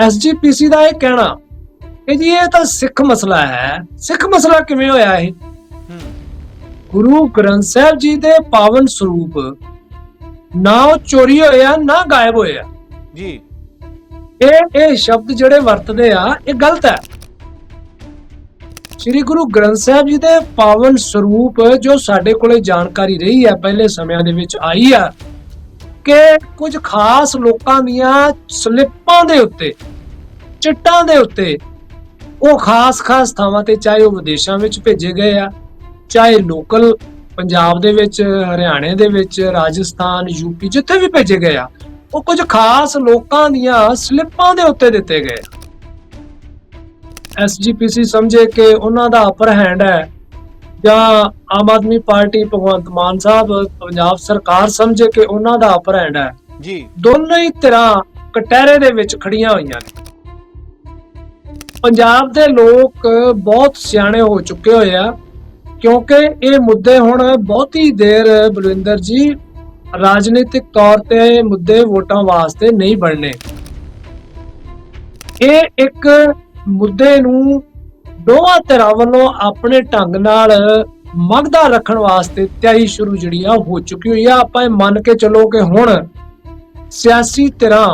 SGPC ਦਾ ਇਹ ਕਹਿਣਾ ਕਿ ਜੀ ਇਹ ਤਾਂ ਸਿੱਖ ਮਸਲਾ ਹੈ। ਸਿੱਖ ਮਸਲਾ ਕਿਵੇਂ ਹੋਇਆ ਇਹ? ਗੁਰੂ ਗ੍ਰੰਥ ਸਾਹਿਬ ਜੀ ਦੇ ਪਾਵਨ ਸਰੂਪ ਨਾ ਉਹ ਚੋਰੀ ਹੋਇਆ ਨਾ ਗਾਇਬ ਹੋਇਆ। ਜੀ। ਇਹ ਇਹ ਸ਼ਬਦ ਜਿਹੜੇ ਵਰਤਦੇ ਆ ਇਹ ਗਲਤ ਹੈ। ਸ੍ਰੀ ਗੁਰੂ ਗ੍ਰੰਥ ਸਾਹਿਬ ਜੀ ਦੇ ਪਾਵਨ ਸਰੂਪ ਜੋ ਸਾਡੇ ਕੋਲੇ ਜਾਣਕਾਰੀ ਰਹੀ ਹੈ ਪਹਿਲੇ ਸਮਿਆਂ ਦੇ ਵਿੱਚ ਆਈ ਆ ਕਿ ਕੁਝ ਖਾਸ ਲੋਕਾਂ ਦੀਆਂ ਸਲਿੱਪਾਂ ਦੇ ਉੱਤੇ, ਚਿੱਟਾਂ ਦੇ ਉੱਤੇ ਉਹ ਖਾਸ-ਖਾਸ ਥਾਵਾਂ ਤੇ ਚਾਹੇ ਉਹ ਵਿਦੇਸ਼ਾਂ ਵਿੱਚ ਭੇਜੇ ਗਏ ਆ, ਚਾਹੇ ਲੋਕਲ ਪੰਜਾਬ ਦੇ ਵਿੱਚ, ਹਰਿਆਣੇ ਦੇ ਵਿੱਚ, ਰਾਜਸਥਾਨ ਯੂਪੀ ਜਿੱਥੇ ਵੀ ਭੇਜੇ ਗਏ ਆ, ਉਹ ਕੁਝ ਖਾਸ ਲੋਕਾਂ ਦੀਆਂ ਸਲਿੱਪਾਂ ਦੇ ਉੱਤੇ ਦਿੱਤੇ ਗਏ ਐਸਜੀਪੀਸੀ ਸਮਝੇ ਕਿ ਉਹਨਾਂ ਦਾ ਅਪਰ ਹੈਂਡ ਹੈ ਜਾਂ ਆਮ ਆਦਮੀ ਪਾਰਟੀ ਭਗਵੰਤ ਮਾਨ ਸਾਹਿਬ ਪੰਜਾਬ ਸਰਕਾਰ ਸਮਝੇ ਕਿ ਉਹਨਾਂ ਦਾ ਅਪਰ ਹੈਂਡ ਹੈ। ਜੀ। ਦੋਨੋਂ ਹੀ ਤਰ੍ਹਾਂ ਕਟਹਿਰੇ ਦੇ ਵਿੱਚ ਖੜੀਆਂ ਹੋਈਆਂ ਨੇ। ਪੰਜਾਬ ਦੇ ਲੋਕ ਬਹੁਤ ਸਿਆਣੇ ਹੋ ਚੁੱਕੇ ਹੋਏ ਆ ਕਿਉਂਕਿ ਇਹ ਮੁੱਦੇ ਹੁਣ ਬਹੁਤੀ ਦੇਰ ਬਲਵਿੰਦਰ ਜੀ ਰਾਜਨੀਤਿਕ ਤੌਰ ਤੇ ਇਹ ਮੁੱਦੇ ਵੋਟਾਂ ਵਾਸਤੇ ਨਹੀਂ ਬਣਨੇ। ਇਹ ਇੱਕ ਮੁੱਦੇ ਨੂੰ ਦੋਵਾਂ ਧਿਰਾਂ ਵੱਲੋਂ ਆਪਣੇ ਢੰਗ ਨਾਲ ਮਗਦਾ ਰੱਖਣ ਵਾਸਤੇ ਤਿਆਰੀ ਸ਼ੁਰੂ ਜਿਹੜੀ ਆ ਹੋ ਚੁੱਕੀ ਹੋਈ ਆ। ਆਪਾਂ ਇਹ ਮੰਨ ਕੇ ਚੱਲੋ ਕਿ ਹੁਣ ਸਿਆਸੀ ਧਿਰਾਂ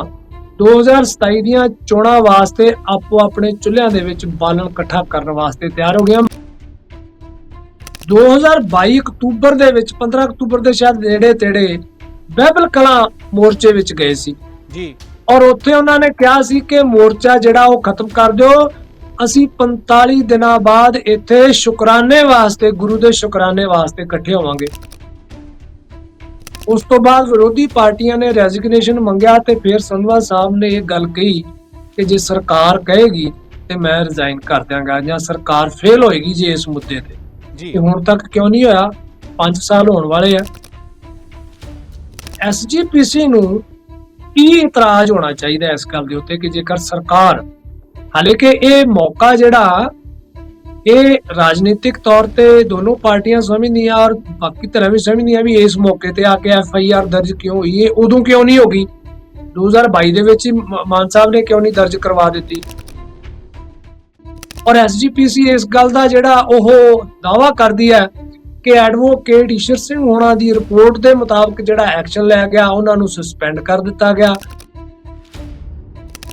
2027 ਦੀਆਂ ਚੋਣਾਂ ਵਾਸਤੇ ਆਪੋ ਆਪਣੇ ਚੁੱਲ੍ਹਿਆਂ ਦੇ ਵਿੱਚ ਬਾਲਣ ਇਕੱਠਾ ਕਰਨ ਵਾਸਤੇ ਤਿਆਰ ਹੋ ਗਿਆ 2022 ਅਕਤੂਬਰ ਦੇ ਵਿੱਚ 15 ਅਕਤੂਬਰ ਦੇ ਸ਼ਾਇਦ ਨੇੜੇ ਤੇੜੇ ਬਹਿਬਲ ਕਲਾਂ ਮੋਰਚੇ ਵਿੱਚ ਗਏ ਸੀ। ਜੀ। ਔਰ ਉੱਥੇ ਉਹਨਾਂ ਨੇ ਕਿਹਾ ਸੀ ਕਿ ਮੋਰਚਾ ਜਿਹੜਾ ਉਹ ਖਤਮ ਕਰ ਦਿਓ ਅਸੀਂ 45 ਦਿਨਾਂ ਬਾਅਦ ਇੱਥੇ ਸ਼ੁਕਰਾਨੇ ਵਾਸਤੇ ਗੁਰੂ ਦੇ ਸ਼ੁਕਰਾਨੇ ਵਾਸਤੇ ਇਕੱਠੇ ਹੋਵਾਂਗੇ। ਉਸ ਤੋਂ ਬਾਅਦ ਵਿਰੋਧੀ ਪਾਰਟੀਆਂ ਨੇ ਰੈਜ਼ਿਗਨੇਸ਼ਨ ਮੰਗਿਆ ਤੇ ਫਿਰ ਸੰਧਵਾ ਸਾਹਿਬ ਨੇ ਇਹ ਗੱਲ ਕਹੀ ਕਿ ਜੇ ਸਰਕਾਰ ਕਹੇਗੀ ਤੇ ਮੈਂ ਰਿਜ਼ਾਈਨ ਕਰ ਦਿਆਂਗਾ ਜਾਂ ਸਰਕਾਰ ਫੇਲ ਹੋਏਗੀ ਜੇ ਇਸ ਮੁੱਦੇ ਤੇ। ਜੀ। ਹੁਣ ਤੱਕ ਕਿਉਂ ਨਹੀਂ ਹੋਇਆ? 5 ਸਾਲ ਹੋਣ ਵਾਲੇ ਆ। ਐਸਜੀਪੀਸੀ ਨੂੰ ਕੀ ਇਤਰਾਜ਼ ਹੋਣਾ ਚਾਹੀਦਾ ਇਸ ਗੱਲ ਦੇ ਉੱਤੇ ਕਿ ਜੇਕਰ ਸਰਕਾਰ ਹਾਲੇ ਇਹ ਮੌਕਾ ਜਿਹੜਾ, ਇਹ ਰਾਜਨੀਤਿਕ ਤੌਰ ਤੇ ਦੋਨੋਂ ਪਾਰਟੀਆਂ ਸਮਝਦੀਆਂ ਔਰ ਬਾਕੀ ਤਰ੍ਹਾਂ ਵੀ ਸਮਝਦੀਆਂ ਵੀ ਇਸ ਮੌਕੇ ਤੇ ਆ ਕੇ ਐਫ ਆਈ ਆਰ ਦਰਜ ਕਿਉਂ ਹੋਈ ਹੈ, ਉਦੋਂ ਕਿਉਂ ਨਹੀਂ ਹੋਗੀ 2022 ਦੇ ਵਿੱਚ ਮਾਨ ਸਾਹਿਬ ਨੇ ਕਿਉਂ ਨਹੀਂ ਦਰਜ ਕਰਵਾ ਦਿੱਤੀ? ਔਰ ਐਸਜੀਪੀਸੀ ਇਸ ਗੱਲ ਦਾ ਜਿਹੜਾ ਉਹ ਦਾਵਾ ਕਰਦੀ ਹੈ ਕਿ ਐਡਵੋਕੇਟ ਈਸ਼ਰ ਸਿੰਘ ਹੋਣਾ ਦੀ ਰਿਪੋਰਟ ਦੇ ਮੁਤਾਬਕ ਜਿਹੜਾ ਐਕਸ਼ਨ ਲਿਆ ਗਿਆ, ਉਹਨਾਂ ਨੂੰ ਸਸਪੈਂਡ ਕਰ ਦਿੱਤਾ ਗਿਆ।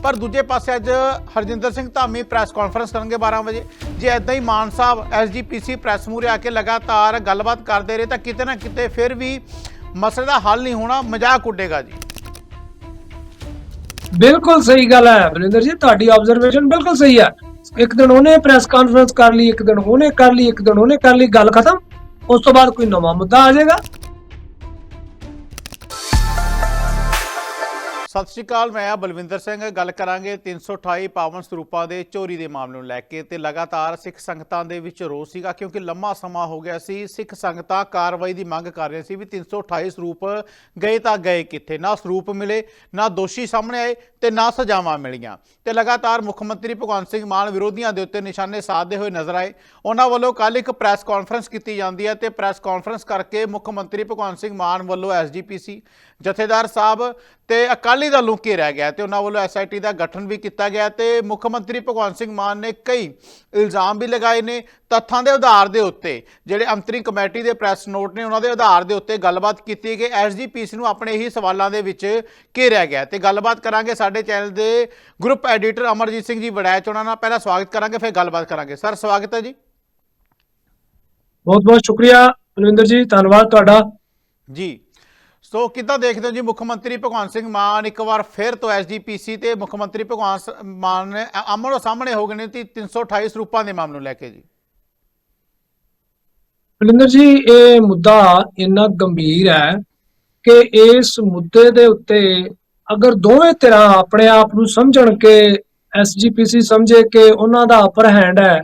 ਪਰ ਦੂਜੇ ਪਾਸੇ ਅੱਜ ਹਰਜਿੰਦਰ ਸਿੰਘ ਧਾਮੀ ਪ੍ਰੈਸ ਕਾਨਫਰੰਸ ਕਰਨਗੇ 12 ਵਜੇ। ਜੇ ਐਦਾਂ ਹੀ ਮਾਨ ਸਾਹਿਬ ਐਸਜੀਪੀਸੀ ਪ੍ਰੈਸ ਮੂਹਰੇ ਆ ਕੇ ਲਗਾਤਾਰ ਗੱਲਬਾਤ ਕਰਦੇ ਰਹੇ, ਤਾਂ ਕਿਤੇ ਨਾ ਕਿਤੇ ਫਿਰ ਵੀ ਮਸਲੇ ਦਾ ਹੱਲ ਨਹੀਂ ਹੋਣਾ, ਮਜ਼ਾਕ ਉੱਡੇਗਾ ਜੀ। ਬਿਲਕੁਲ ਸਹੀ ਗੱਲ ਹੈ ਬਰਿੰਦਰ ਜੀ, ਤੁਹਾਡੀ ਆਬਜ਼ਰਵੇਸ਼ਨ ਬਿਲਕੁਲ ਸਹੀ ਹੈ। ਇੱਕ ਦਿਨ ਉਹਨੇ ਪ੍ਰੈਸ ਕਾਨਫਰੰਸ ਕਰ ਲਈ, ਇੱਕ ਦਿਨ ਉਹਨੇ ਕਰ ਲਈ, ਇੱਕ ਦਿਨ ਉਹਨੇ ਕਰ ਲਈ, ਗੱਲ ਖਤਮ। ਉਸ ਤੋਂ ਬਾਅਦ ਕੋਈ ਨਵਾਂ ਮੁੱਦਾ ਆ ਜਾਏਗਾ। ਸਤਿ ਸ਼੍ਰੀ ਅਕਾਲ, ਮੈਂ ਆ ਬਲਵਿੰਦਰ ਸਿੰਘ। ਗੱਲ ਕਰਾਂਗੇ 328 ਪਾਵਨ ਸਰੂਪਾਂ ਦੇ ਚੋਰੀ ਦੇ ਮਾਮਲੇ ਨੂੰ ਲੈ ਕੇ ਤੇ ਲਗਾਤਾਰ ਸਿੱਖ ਸੰਗਤਾਂ ਦੇ ਵਿੱਚ ਰੋਸ ਸੀਗਾ ਕਿਉਂਕਿ ਲੰਮਾ ਸਮਾਂ ਹੋ ਗਿਆ ਸੀ। ਸਿੱਖ ਸੰਗਤਾਂ ਕਾਰਵਾਈ ਦੀ ਮੰਗ ਕਰ ਰਹੀਆਂ ਸੀ ਵੀ 328 ਸਰੂਪ ਗਏ ਤਾਂ ਗਏ ਕਿੱਥੇ? ਨਾ ਸਰੂਪ ਮਿਲੇ, ਨਾ ਦੋਸ਼ੀ ਸਾਹਮਣੇ ਆਏ ਤੇ ਨਾ ਸਜ਼ਾਵਾਂ ਮਿਲੀਆਂ। ਤੇ ਲਗਾਤਾਰ ਮੁੱਖ ਮੰਤਰੀ ਭਗਵੰਤ ਸਿੰਘ ਮਾਨ ਵਿਰੋਧੀਆਂ ਦੇ ਉੱਤੇ ਨਿਸ਼ਾਨੇ ਸਾਧਦੇ ਹੋਏ ਨਜ਼ਰ ਆਏ। ਉਹਨਾਂ ਵੱਲੋਂ ਕੱਲ ਇੱਕ ਪ੍ਰੈਸ ਕਾਨਫਰੰਸ ਕੀਤੀ ਜਾਂਦੀ ਹੈ ਤੇ ਪ੍ਰੈਸ ਕਾਨਫਰੰਸ ਕਰਕੇ ਮੁੱਖ ਮੰਤਰੀ ਭਗਵੰਤ ਸਿੰਘ ਮਾਨ ਵੱਲੋਂ ਐਸਜੀਪੀਸੀ ਜਥੇਦਾਰ ਸਾਹਿਬ ਤੇ ਅਕਾਲੀ ਦਲ ਨੂੰ ਘੇਰਿਆ ਗਿਆ ਤੇ ਉਹਨਾਂ ਵੱਲੋਂ ਐਸਆਈਟੀ ਦਾ ਗਠਨ ਵੀ ਕੀਤਾ ਗਿਆ ਤੇ ਮੁੱਖ ਮੰਤਰੀ ਭਗਵੰਤ ਸਿੰਘ ਮਾਨ ਨੇ ਕਈ ਇਲਜ਼ਾਮ ਵੀ ਲਗਾਏ ਨੇ ਤੱਥਾਂ ਦੇ ਆਧਾਰ ਦੇ ਉੱਤੇ ਜਿਹੜੇ ਅੰਤਰੀ ਕਮੇਟੀ ਦੇ ਪ੍ਰੈਸ ਨੋਟ ਨੇ ਉਹਨਾਂ ਦੇ ਆਧਾਰ ਦੇ ਉੱਤੇ ਗੱਲਬਾਤ ਕੀਤੀ ਕਿ ਐਸਜੀਪੀਸੀ ਨੂੰ ਆਪਣੇ ਹੀ ਸਵਾਲਾਂ ਦੇ ਵਿੱਚ ਘੇਰਿਆ ਗਿਆ ਤੇ ਗੱਲਬਾਤ ਕਰਾਂਗੇ ਸਾਡੇ ਚੈਨਲ ਦੇ ਗਰੁੱਪ ਐਡੀਟਰ ਅਮਰਜੀਤ ਸਿੰਘ ਜੀ ਵੜੈਚ ਉਹਨਾਂ ਨਾਲ। ਪਹਿਲਾਂ ਸਵਾਗਤ ਕਰਾਂਗੇ ਫਿਰ ਗੱਲਬਾਤ ਕਰਾਂਗੇ। ਸਰ ਸਵਾਗਤ ਹੈ ਜੀ। ਬਹੁਤ ਬਹੁਤ ਸ਼ੁਕਰੀਆ ਬਲਵਿੰਦਰ ਜੀ ਧੰਨਵਾਦ ਤੁਹਾਡਾ। ਜੀ। ਸੋ ਕਿੱਦਾਂ ਦੇਖਦੇ ਹੋ ਜੀ ਮੁੱਖ ਮੰਤਰੀ ਭਗਵੰਤ ਸਿੰਘ ਮਾਨ ਇੱਕ ਵਾਰ ਫਿਰ ਤੋਂ ਐਸਜੀਪੀਸੀ ਤੇ ਮੁੱਖ ਮੰਤਰੀ ਭਗਵੰਤ ਮਾਨ ਨੇ ਆਮੋ ਸਾਹਮਣੇ ਹੋ ਗਏ ਨੇ ਤੀ 328 ਸਰੂਪਾਂ ਦੇ ਮਾਮਲੇ ਨੂੰ ਲੈ ਕੇ ਜੀ। ਬਲਿੰਦਰ ਜੀ, ਇਹ ਮੁੱਦਾ ਇੰਨਾ ਗੰਭੀਰ ਹੈ ਕਿ ਇਸ ਮੁੱਦੇ ਦੇ ਉੱਤੇ ਅਗਰ ਦੋਵੇਂ ਧਿਰਾਂ ਆਪਣੇ ਆਪ ਨੂੰ ਸਮਝਣ ਕਿ ਐਸਜੀਪੀਸੀ ਸਮਝੇ ਕਿ ਉਹਨਾਂ ਦਾ ਅਪਰ ਹੈਂਡ ਹੈ,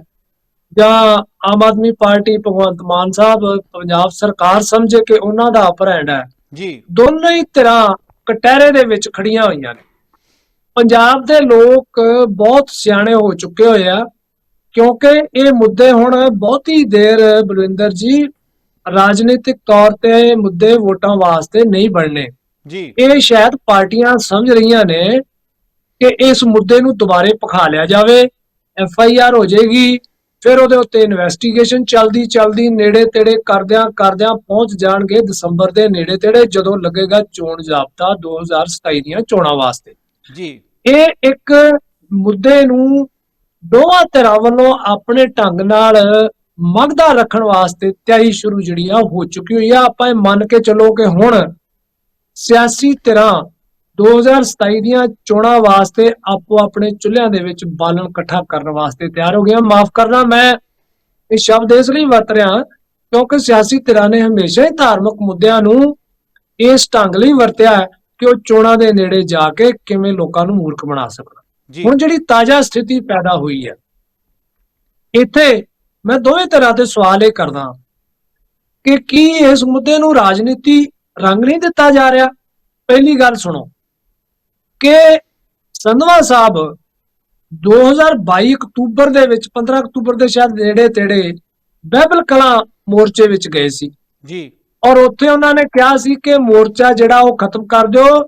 ਜਾਂ ਆਮ ਆਦਮੀ ਪਾਰਟੀ ਭਗਵੰਤ ਮਾਨ ਸਾਹਿਬ ਪੰਜਾਬ ਸਰਕਾਰ ਸਮਝੇ ਕਿ ਉਹਨਾਂ ਦਾ ਅਪਰ ਹੈਂਡ ਹੈ ਜੀ। ਦੋਨੋਂ ਹੀ ਧਿਰਾਂ ਕਟਹਿਰੇ ਦੇ ਵਿੱਚ ਖੜੀਆਂ ਹੋਈਆਂ ਨੇ। ਪੰਜਾਬ ਦੇ ਲੋਕ ਬਹੁਤ ਸਿਆਣੇ ਹੋ ਚੁੱਕੇ ਹੋਏ ਆ ਕਿਉਂਕਿ ਇਹ ਮੁੱਦੇ ਹੁਣ ਬਹੁਤੀ ਦੇਰ ਬਲਵਿੰਦਰ ਜੀ ਰਾਜਨੀਤਿਕ ਤੌਰ ਤੇ ਇਹ ਮੁੱਦੇ ਵੋਟਾਂ ਵਾਸਤੇ ਨਹੀਂ ਬਣਨੇ। ਜੀ। ਇਹ ਸ਼ਾਇਦ ਪਾਰਟੀਆਂ ਸਮਝ ਰਹੀਆਂ ਨੇ ਕਿ ਇਸ ਮੁੱਦੇ ਨੂੰ ਦੁਬਾਰੇ ਪਖਾ ਲਿਆ ਜਾਵੇ ਐਫ ਆਈ ਆਰ ਹੋ ਜਾਏਗੀ ਫਿਰ ਉਹਦੇ ਉੱਤੇ ਇਨਵੈਸਟੀਗੇਸ਼ਨ ਚੱਲਦੀ ਚੱਲਦੀ ਨੇੜੇ ਤੇੜੇ ਕਰਦਿਆਂ ਕਰਦਿਆਂ ਪਹੁੰਚ ਜਾਣਗੇ ਦਸੰਬਰ ਦੇ ਨੇੜੇ ਤੇੜੇ ਜਦੋਂ ਲੱਗੇਗਾ ਚੋਣ ਜ਼ਾਬਤਾ 2027 ਦੀਆਂ ਚੋਣਾਂ ਵਾਸਤੇ। ਜੀ। ਇਹ ਇੱਕ ਮੁੱਦੇ ਨੂੰ ਦੋਵਾਂ ਧਿਰਾਂ ਵੱਲੋਂ ਆਪਣੇ ਢੰਗ ਨਾਲ ਮਗਦਾ ਰੱਖਣ ਵਾਸਤੇ ਤਿਆਰੀ ਸ਼ੁਰੂ ਜਿਹੜੀ ਆ ਹੋ ਚੁੱਕੀ ਹੋਈ ਆ। ਆਪਾਂ ਇਹ ਮੰਨ ਕੇ ਚੱਲੋ ਕਿ ਹੁਣ ਸਿਆਸੀ ਧਿਰਾਂ 2027 ਦੀਆਂ ਚੋਣਾਂ ਵਾਸਤੇ ਆਪੋ ਆਪਣੇ ਚੁੱਲ੍ਹਿਆਂ ਦੇ ਵਿੱਚ ਬਾਲਣ ਇਕੱਠਾ ਕਰਨ ਵਾਸਤੇ ਤਿਆਰ ਹੋ ਗਏ ਮਾਫ ਕਰਨਾ ਮੈਂ ਇਹ ਸ਼ਬਦ ਇਸ ਲਈ ਵਰਤ ਰਿਹਾ ਕਿਉਂਕਿ ਸਿਆਸੀ ਧਿਰਾਂ ਨੇ ਹਮੇਸ਼ਾ ਹੀ ਧਾਰਮਿਕ ਮੁੱਦਿਆਂ ਨੂੰ ਇਸ ਢੰਗ ਲਈ ਵਰਤਿਆ ਹੈ ਕਿ ਉਹ ਚੋਣਾਂ ਦੇ ਨੇੜੇ ਜਾ ਕੇ ਕਿਵੇਂ ਲੋਕਾਂ ਨੂੰ ਮੂਰਖ ਬਣਾ ਸਕਣ। ਹੁਣ ਜਿਹੜੀ ਤਾਜ਼ਾ ਸਥਿਤੀ ਪੈਦਾ ਹੋਈ ਹੈ ਇੱਥੇ ਮੈਂ ਦੋਵੇਂ ਤਰ੍ਹਾਂ ਦੇ ਸਵਾਲ ਇਹ ਕਰਦਾ ਕਿ ਕੀ ਇਸ ਮੁੱਦੇ ਨੂੰ ਰਾਜਨੀਤੀ ਰੰਗ ਨਹੀਂ ਦਿੱਤਾ ਜਾ ਰਿਹਾ? ਪਹਿਲੀ ਗੱਲ ਸੁਣੋ ਕਿ ਸੰਧਵਾ ਸਾਹਿਬ 2022 ਅਕਤੂਬਰ ਦੇ ਵਿੱਚ 15 ਅਕਤੂਬਰ ਦੇ ਸ਼ਾਇਦ ਨੇੜੇ ਤੇੜੇ ਬਹਿਬਲ ਕਲਾਂ ਮੋਰਚੇ ਵਿੱਚ ਗਏ ਸੀ। ਜੀ। ਔਰ ਉੱਥੇ ਉਹਨਾਂ ਨੇ ਕਿਹਾ ਸੀ ਕਿ ਮੋਰਚਾ ਜਿਹੜਾ ਉਹ ਖਤਮ ਕਰ ਦਿਓ।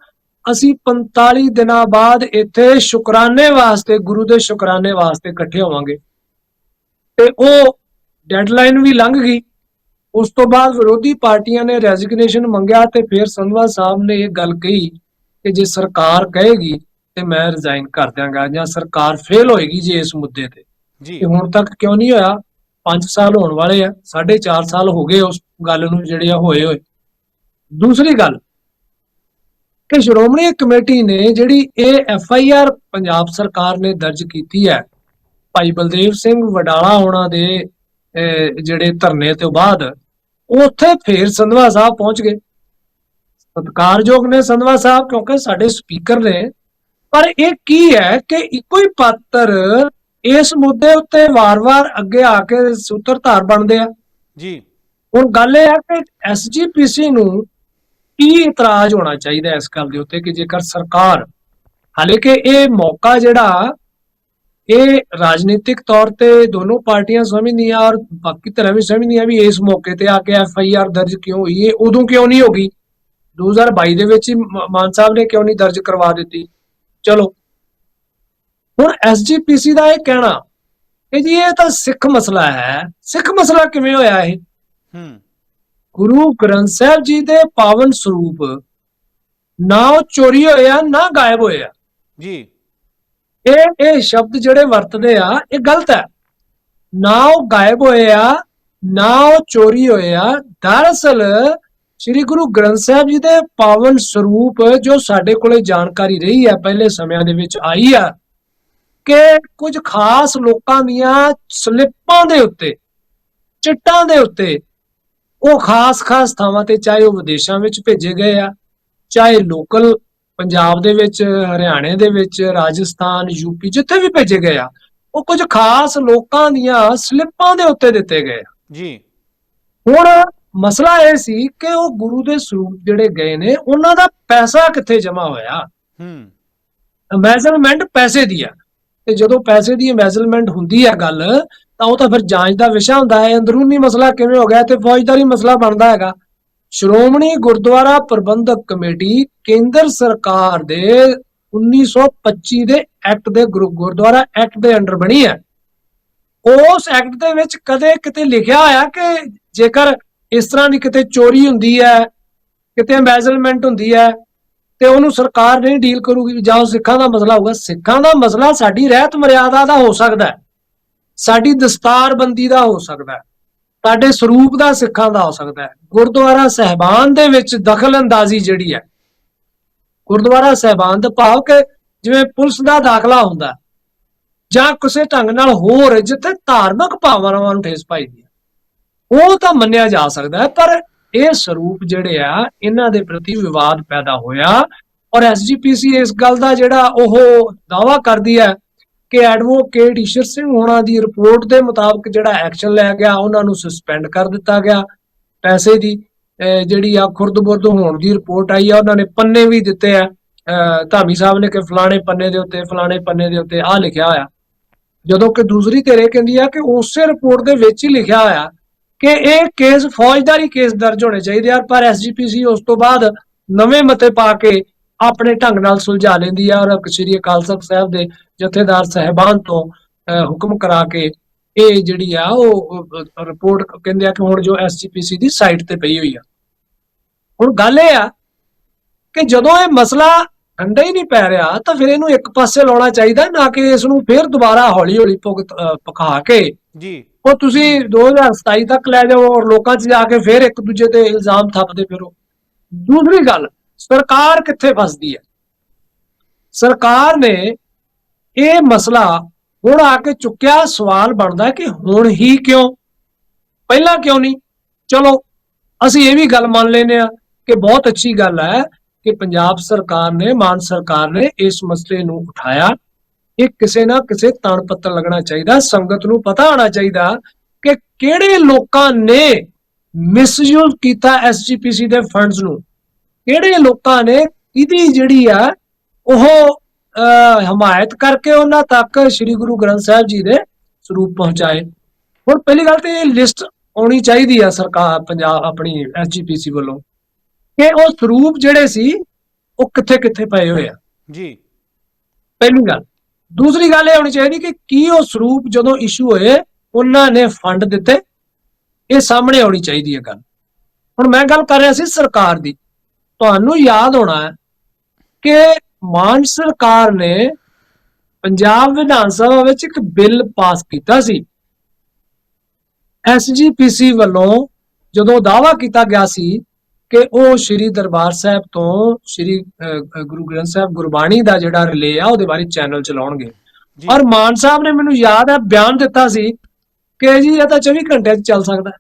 ਅਸੀਂ 45 ਦਿਨਾਂ ਬਾਅਦ ਇੱਥੇ ਸ਼ੁਕਰਾਨੇ ਵਾਸਤੇ ਗੁਰੂ ਦੇ ਸ਼ੁਕਰਾਨੇ ਵਾਸਤੇ ਇਕੱਠੇ ਹੋਵਾਂਗੇ। ਤੇ ਉਹ ਡੈਡਲਾਈਨ ਵੀ ਲੰਘ ਗਈ। ਉਸ ਤੋਂ ਬਾਅਦ ਵਿਰੋਧੀ ਪਾਰਟੀਆਂ ਨੇ ਰੈਜ਼ਿਗਨੇਸ਼ਨ ਮੰਗਿਆ ਤੇ ਫਿਰ ਸੰਧਵਾ ਸਾਹਿਬ ਨੇ ਇਹ ਗੱਲ ਕਹੀ ਕਿ ਜੇ ਸਰਕਾਰ ਕਹੇਗੀ ਤੇ ਮੈਂ ਰਿਜ਼ਾਈਨ ਕਰ ਦਿਆਂਗਾ ਜਾਂ ਸਰਕਾਰ ਫੇਲ ਹੋਏਗੀ ਜੇ ਇਸ ਮੁੱਦੇ ਤੇ ਜੀ। ਹੁਣ ਤੱਕ ਕਿਉਂ ਨਹੀਂ ਹੋਇਆ? 5 ਸਾਲ ਹੋਣ ਵਾਲੇ ਆ 4.5 ਸਾਲ ਹੋ ਗਏ ਉਸ ਗੱਲ ਨੂੰ ਜਿਹੜੇ ਆ ਹੋਏ ਹੋਏ। ਦੂਸਰੀ ਗੱਲ ਕਿ ਸ਼੍ਰੋਮਣੀ ਕਮੇਟੀ ਨੇ ਜਿਹੜੀ ਇਹ ਐਫ ਆਈ ਆਰ ਪੰਜਾਬ ਸਰਕਾਰ ਨੇ ਦਰਜ ਕੀਤੀ ਹੈ ਭਾਈ ਬਲਦੇਵ ਸਿੰਘ ਵਡਾਲਾ ਹੋਣਾ ਦੇ ਜਿਹੜੇ ਧਰਨੇ ਤੋਂ ਬਾਅਦ ਉੱਥੇ ਫੇਰ ਸੰਧਵਾ ਸਾਹਿਬ ਪਹੁੰਚ ਗਏ। ਸਤਿਕਾਰਯੋਗ ਨੇ ਸੰਧਵਾ ਸਾਹਿਬ ਕਿਉਂਕਿ ਸਾਡੇ ਸਪੀਕਰ ਨੇ। ਪਰ ਇਹ ਕੀ ਹੈ ਕਿ ਇੱਕੋ ਹੀ ਪਾਤਰ ਇਸ ਮੁੱਦੇ ਉੱਤੇ ਵਾਰ-ਵਾਰ ਅੱਗੇ ਆ ਕੇ ਸੂਤਰਧਾਰ ਬਣਦੇ ਆ। ਜੀ। ਹੁਣ ਗੱਲ ਇਹ ਹੈ ਕਿ ਐਸਜੀਪੀਸੀ ਨੂੰ ਕੀ ਇਤਰਾਜ਼ ਹੋਣਾ ਚਾਹੀਦਾ ਹੈ ਇਸ ਗੱਲ ਦੇ ਉੱਤੇ ਕਿ ਜੇਕਰ ਸਰਕਾਰ ਹਾਲੇ ਕਿ ਇਹ ਮੌਕਾ ਜਿਹੜਾ ਇਹ ਰਾਜਨੀਤਿਕ ਤੌਰ ਤੇ ਦੋਨੋਂ ਪਾਰਟੀਆਂ ਸਮਝਦੀਆਂ ਔਰ ਬਾਕੀ ਤਰ੍ਹਾਂ ਵੀ ਸਮਝਦੀਆਂ ਵੀ ਇਸ ਮੌਕੇ ਤੇ ਆ ਕੇ ਐਫ ਆਈ ਆਰ ਦਰਜ ਕਿਉਂ ਹੋਈ ਹੈ ਉਦੋਂ ਕਿਉਂ ਨਹੀਂ ਹੋਗੀ 2022 ਦੇ ਵਿੱਚ ਹੀ ਮਾਨ ਸਾਹਿਬ ਨੇ ਕਿਉਂ ਨਹੀਂ ਦਰਜ ਕਰਵਾ ਦਿੱਤੀ? ਚਲੋ। ਹੁਣ ਐਸਜੀਪੀਸੀ ਦਾ ਇਹ ਕਹਿਣਾ ਕਿ ਜੀ ਇਹ ਤਾਂ ਸਿੱਖ ਮਸਲਾ ਹੈ। ਸਿੱਖ ਮਸਲਾ ਕਿਵੇਂ ਹੋਇਆ ਇਹ? ਹੂੰ। ਗੁਰੂ ਗ੍ਰੰਥ ਸਾਹਿਬ ਜੀ ਦੇ ਪਾਵਨ ਸਰੂਪ ਨਾ ਉਹ ਚੋਰੀ ਹੋਇਆ ਨਾ ਗਾਇਬ ਹੋਇਆ। ਜੀ। ਇਹ ਇਹ ਸ਼ਬਦ ਜਿਹੜੇ ਵਰਤਦੇ ਆ ਇਹ ਗਲਤ ਹੈ। ਨਾ ਉਹ ਗਾਇਬ ਹੋਏ ਆ ਨਾ ਉਹ ਚੋਰੀ ਹੋਏ ਆ ਦਰਅਸਲ ਸ੍ਰੀ ਗੁਰੂ ਗ੍ਰੰਥ ਸਾਹਿਬ ਜੀ ਦੇ ਪਾਵਨ ਸਰੂਪ ਜੋ ਸਾਡੇ ਕੋਲੇ ਜਾਣਕਾਰੀ ਰਹੀ ਹੈ ਪਹਿਲੇ ਸਮਿਆਂ ਦੇ ਵਿੱਚ ਆਈ ਆ ਕਿ ਕੁਝ ਖਾਸ ਲੋਕਾਂ ਦੀਆਂ ਸਲਿੱਪਾਂ ਦੇ ਉੱਤੇ ਚਿੱਟਾਂ ਦੇ ਉੱਤੇ ਉਹ ਖਾਸ-ਖਾਸ ਥਾਵਾਂ ਤੇ ਚਾਹੇ ਉਹ ਵਿਦੇਸ਼ਾਂ ਵਿੱਚ ਭੇਜੇ ਗਏ ਆ ਚਾਹੇ ਲੋਕਲ ਪੰਜਾਬ ਦੇ ਵਿੱਚ ਹਰਿਆਣੇ ਦੇ ਵਿੱਚ ਰਾਜਸਥਾਨ ਯੂਪੀ ਜਿੱਥੇ ਵੀ ਭੇਜੇ ਗਏ ਆ ਉਹ ਕੁਝ ਖਾਸ ਲੋਕਾਂ ਦੀਆਂ ਸਲਿੱਪਾਂ ਦੇ ਉੱਤੇ ਦਿੱਤੇ ਗਏ ਆ। ਜੀ। ਹੁਣ ਮਸਲਾ ਇਹ ਸੀ ਕਿ ਉਹ ਗੁਰੂ ਦੇ ਸਰੂਪ ਜਿਹੜੇ ਗਏ ਨੇ ਉਹਨਾਂ ਦਾ ਪੈਸਾ ਕਿੱਥੇ ਜਮ੍ਹਾਂ ਹੋਇਆ? ਹੂੰ। ਮੈਜ਼ਰਮੈਂਟ ਪੈਸੇ ਦੀ ਆ। ਤੇ ਜਦੋਂ ਪੈਸੇ ਦੀ ਮੈਜ਼ਰਮੈਂਟ ਹੁੰਦੀ ਆ ਗੱਲ ਤਾਂ ਉਹ ਤਾਂ ਫਿਰ ਜਾਂਚ ਦਾ ਵਿਸ਼ਾ ਹੁੰਦਾ ਹੈ ਅੰਦਰੂਨੀ ਮਸਲਾ ਕਿਵੇਂ ਹੋ ਗਿਆ ਤੇ ਫੌਜਦਾਰੀ ਮਸਲਾ ਬਣਦਾ ਹੈਗਾ। ਸ਼੍ਰੋਮਣੀ ਗੁਰਦੁਆਰਾ ਪ੍ਰਬੰਧਕ ਕਮੇਟੀ ਕੇਂਦਰ ਸਰਕਾਰ ਦੇ 1925 ਦੇ ਐਕਟ ਦੇ ਗੁਰੂ ਗੁਰਦੁਆਰਾ ਐਕਟ ਦੇ ਅੰਡਰ ਬਣੀ ਹੈ। ਉਸ ਐਕਟ ਦੇ ਵਿੱਚ ਕਦੇ ਕਿਤੇ ਲਿਖਿਆ ਹੋਇਆ ਕਿ ਜੇਕਰ ਇਸ ਤਰ੍ਹਾਂ ਦੀ ਕਿਤੇ ਚੋਰੀ ਹੁੰਦੀ ਹੈ, ਕਿਤੇ ਮੈਜ਼ਰਮੈਂਟ ਹੁੰਦੀ ਹੈ, ਤੇ ਉਹਨੂੰ ਸਰਕਾਰ ਨਹੀਂ ਡੀਲ ਕਰੂਗੀ, ਜਾਂ ਉਹ ਸਿੱਖਾਂ ਦਾ ਮਸਲਾ ਹੋਊਗਾ। ਸਿੱਖਾਂ ਦਾ ਮਸਲਾ ਸਾਡੀ ਰਹਿਤ ਮਰਿਆਦਾ ਦਾ ਹੋ ਸਕਦਾ ਹੈ। ਸਾਡੀ ਦਸਤਾਰਬੰਦੀ ਦਾ ਹੋ ਸਕਦਾ ਹੈ। ਸਾਡੇ ਸਰੂਪ ਦਾ ਸਿੱਖਾਂ ਦਾ ਹੋ ਸਕਦਾ ਹੈ। ਗੁਰਦੁਆਰਾ ਸਹਿਬਾਨ ਦੇ ਵਿੱਚ ਦਖਲ ਅੰਦਾਜ਼ੀ ਜਿਹੜੀ ਹੈ, ਗੁਰਦੁਆਰਾ ਸਹਿਬਾਨ ਦਾ ਭਾਵ ਕਿ ਜਿਵੇਂ ਪੁਲਿਸ ਦਾ ਦਾਖਲਾ ਹੁੰਦਾ ਜਾਂ ਕਿਸੇ ਢੰਗ ਨਾਲ ਹੋਰ ਜਿੱਥੇ ਧਾਰਮਿਕ ਭਾਵਨਾਵਾਂ ਨੂੰ ਠੇਸ ਪਾਈਦੀ ਉਹ ਤਾਂ ਮੰਨਿਆ ਜਾ ਸਕਦਾ ਹੈ, ਪਰ ਇਹ ਸਰੂਪ ਜਿਹੜੇ ਆ, ਇਹਨਾਂ ਦੇ ਪ੍ਰਤੀ ਵਿਵਾਦ ਪੈਦਾ ਹੋਇਆ। ਔਰ ਐਸਜੀਪੀਸੀ ਇਸ ਗੱਲ ਦਾ ਜਿਹੜਾ ਉਹ ਦਾਵਾ ਕਰਦੀ ਹੈ ਕਿ ਐਡਵੋਕੇਟ ਈਸ਼ਰ ਸਿੰਘ ਹੋਣਾ ਦੀ ਰਿਪੋਰਟ ਦੇ ਮੁਤਾਬਕ ਜਿਹੜਾ ਐਕਸ਼ਨ ਲਿਆ ਗਿਆ, ਉਹਨਾਂ ਨੂੰ ਸਸਪੈਂਡ ਕਰ ਦਿੱਤਾ ਗਿਆ ਪੈਸੇ ਦੀ। ਅਹ ਜਿਹੜੀ ਆ ਖੁਰਦ-ਬੁਰਦ ਹੋਣ ਦੀ ਰਿਪੋਰਟ ਆਈ ਆ, ਉਹਨਾਂ ਨੇ ਪੰਨੇ ਵੀ ਦਿੱਤੇ ਆ। ਅਹ ਧਾਮੀ ਸਾਹਿਬ ਨੇ ਕਿ ਫਲਾਣੇ ਪੰਨੇ ਦੇ ਉੱਤੇ, ਫਲਾਣੇ ਪੰਨੇ ਦੇ ਉੱਤੇ ਆ ਲਿਖਿਆ ਹੋਇਆ। ਜਦੋਂ ਕਿ ਦੂਸਰੀ ਧਿਰ ਕਹਿੰਦੀ ਆ ਕਿ ਉਸੇ ਰਿਪੋਰਟ ਦੇ ਵਿੱਚ ਹੀ ਲਿਖਿਆ ਹੋਇਆ ਕਿ ਇਹ ਕੇਸ ਫੌਜਦਾਰੀ ਕੇਸ ਦਰਜ ਹੋਣੇ ਚਾਹੀਦੇ ਆ ਪਰ ਐਸਜੀਪੀਸੀ ਉਸ ਤੋਂ ਬਾਅਦ ਨਵੇਂ ਮਤੇ ਪਾ ਕੇ ਆਪਣੇ ਢੰਗ ਨਾਲ ਸੁਲਝਾ ਲੈਂਦੀ ਆ ਔਰ ਸ੍ਰੀ ਅਕਾਲ ਤਖਤ ਸਾਹਿਬ ਦੇ ਜਥੇਦਾਰ ਸਹਿਬਾਨ ਤੋਂ ਹੁਕਮ ਕਰਾ ਕੇ ਇਹ ਜਿਹੜੀ ਆ ਉਹ ਰਿਪੋਰਟ ਕਹਿੰਦੇ ਆ ਕਿ ਹੁਣ ਜੋ ਐਸਜੀਪੀਸੀ ਦੀ ਸਾਈਟ ਤੇ ਪਈ ਹੋਈ ਆ। ਹੁਣ ਗੱਲ ਇਹ ਆ ਕਿ ਜਦੋਂ ਇਹ ਮਸਲਾ ਠੰਡਾ ਹੀ ਨਹੀਂ ਪੈ ਰਿਹਾ ਤਾਂ ਫਿਰ ਇਹਨੂੰ ਇੱਕ ਪਾਸੇ ਲਾਉਣਾ ਚਾਹੀਦਾ ਨਾ ਕਿ ਇਸ ਨੂੰ ਫਿਰ ਦੁਬਾਰਾ ਹੌਲੀ-ਹੌਲੀ ਭੁਗਤ ਅਹ, ਪਕਾ ਕੇ ਜੀ। ਉਹ ਤੁਸੀਂ 2027 ਤੱਕ ਲੈ ਜਾਓ ਔਰ ਲੋਕਾਂ 'ਚ ਜਾ ਕੇ ਫਿਰ ਇੱਕ ਦੂਜੇ ਤੇ ਇਲਜ਼ਾਮ ਥੱਪਦੇ ਫਿਰੋ। ਦੂਸਰੀ ਗੱਲ, ਸਰਕਾਰ ਕਿੱਥੇ ਫਸਦੀ ਹੈ? ਸਰਕਾਰ ਨੇ ਇਹ ਮਸਲਾ ਹੁਣ ਆ ਕੇ ਚੁੱਕਿਆ, ਸਵਾਲ ਬਣਦਾ ਕਿ ਹੁਣ ਹੀ ਕਿਉਂ? ਪਹਿਲਾਂ ਕਿਉਂ ਨਹੀਂ? ਚਲੋ, ਅਸੀਂ ਇਹ ਵੀ ਗੱਲ ਮੰਨ ਲੈਨੇ ਆ ਕਿ ਬਹੁਤ ਅੱਛੀ ਗੱਲ ਹੈ ਕਿ ਪੰਜਾਬ ਸਰਕਾਰ ਨੇ, ਮਾਨ ਸਰਕਾਰ ਨੇ ਇਸ ਮਸਲੇ ਨੂੰ ਉਠਾਇਆ। ਇਹ ਕਿਸੇ ਨਾ ਕਿਸੇ ਤਣ ਪੱਤਰ ਲੱਗਣਾ ਚਾਹੀਦਾ ਸੰਗਤ ਨੂੰ ਪਤਾ ਹੋਣਾ ਚਾਹੀਦਾ ਕਿ ਕਿਹੜੇ ਲੋਕਾਂ ਨੇ ਮਿਸਯੂਜ਼ ਕੀਤਾ ਐਸਜੀਪੀਸੀ ਦੇ ਫੰਡਸ ਨੂੰ। ਕਿਹੜੇ ਲੋਕਾਂ ਨੇ ਇਹਦੀ ਜਿਹੜੀ ਆ ਉਹ ਹਮਾਇਤ ਕਰਕੇ ਉਹਨਾਂ ਤੱਕ ਸ੍ਰੀ ਗੁਰੂ ਗ੍ਰੰਥ ਸਾਹਿਬ ਜੀ ਦੇ ਸਰੂਪ ਪਹੁੰਚਾਏ। ਹੁਣ ਪਹਿਲੀ ਗੱਲ ਤੇ ਇਹ ਲਿਸਟ ਆਉਣੀ ਚਾਹੀਦੀ ਆ ਸਰਕਾਰ ਪੰਜਾਬ ਆਪਣੀ ਐਸਜੀਪੀਸੀ ਵੱਲੋਂ। ਕਿ ਉਹ ਸਰੂਪ ਜਿਹੜੇ ਸੀ ਉਹ ਕਿੱਥੇ ਕਿੱਥੇ ਪਏ ਹੋਏ ਆ। ਜੀ। ਪਹਿਲੀ ਗੱਲ ਦੂਸਰੀ ਗੱਲ ਇਹ ਹੋਣੀ ਚਾਹੀਦੀ ਕਿ ਕੀ ਉਹ ਸਰੂਪ ਜਦੋਂ ਇਸ਼ੂ ਹੋਏ, ਉਹਨਾਂ ਨੇ ਫੰਡ ਦਿੱਤੇ। ਇਹ ਸਾਹਮਣੇ ਆਉਣੀ ਚਾਹੀਦੀ ਹੈ ਗੱਲ। ਹੁਣ ਮੈਂ ਗੱਲ ਕਰ ਰਿਹਾ ਸੀ ਸਰਕਾਰ ਦੀ। ਤੁਹਾਨੂੰ ਯਾਦ ਹੋਣਾ ਹੈ ਕਿ ਮਾਨ ਸਰਕਾਰ ਨੇ ਪੰਜਾਬ ਵਿਧਾਨ ਸਭਾ ਵਿੱਚ ਇੱਕ ਬਿੱਲ ਪਾਸ ਕੀਤਾ ਸੀ। ਐਸਜੀਪੀਸੀ ਵੱਲੋਂ ਜਦੋਂ ਦਾਵਾ ਕੀਤਾ ਗਿਆ ਸੀ ਕਿ ਉਹ ਸ੍ਰੀ ਦਰਬਾਰ ਸਾਹਿਬ ਤੋਂ ਸ੍ਰੀ ਗੁਰੂ ਗ੍ਰੰਥ ਸਾਹਿਬ ਗੁਰਬਾਣੀ ਦਾ ਜਿਹੜਾ ਰਿਲੇ ਆ ਉਹਦੇ ਬਾਰੇ ਚੈਨਲ ਚਲਾਉਣਗੇ। ਔਰ ਮਾਨ ਸਾਹਿਬ ਨੇ ਮੈਨੂੰ ਯਾਦ ਹੈ ਬਿਆਨ ਦਿੱਤਾ ਸੀ ਕਿ ਜੀ ਇਹ ਤਾਂ 24 ਘੰਟੇ ਚੱਲ ਸਕਦਾ ਹੈ।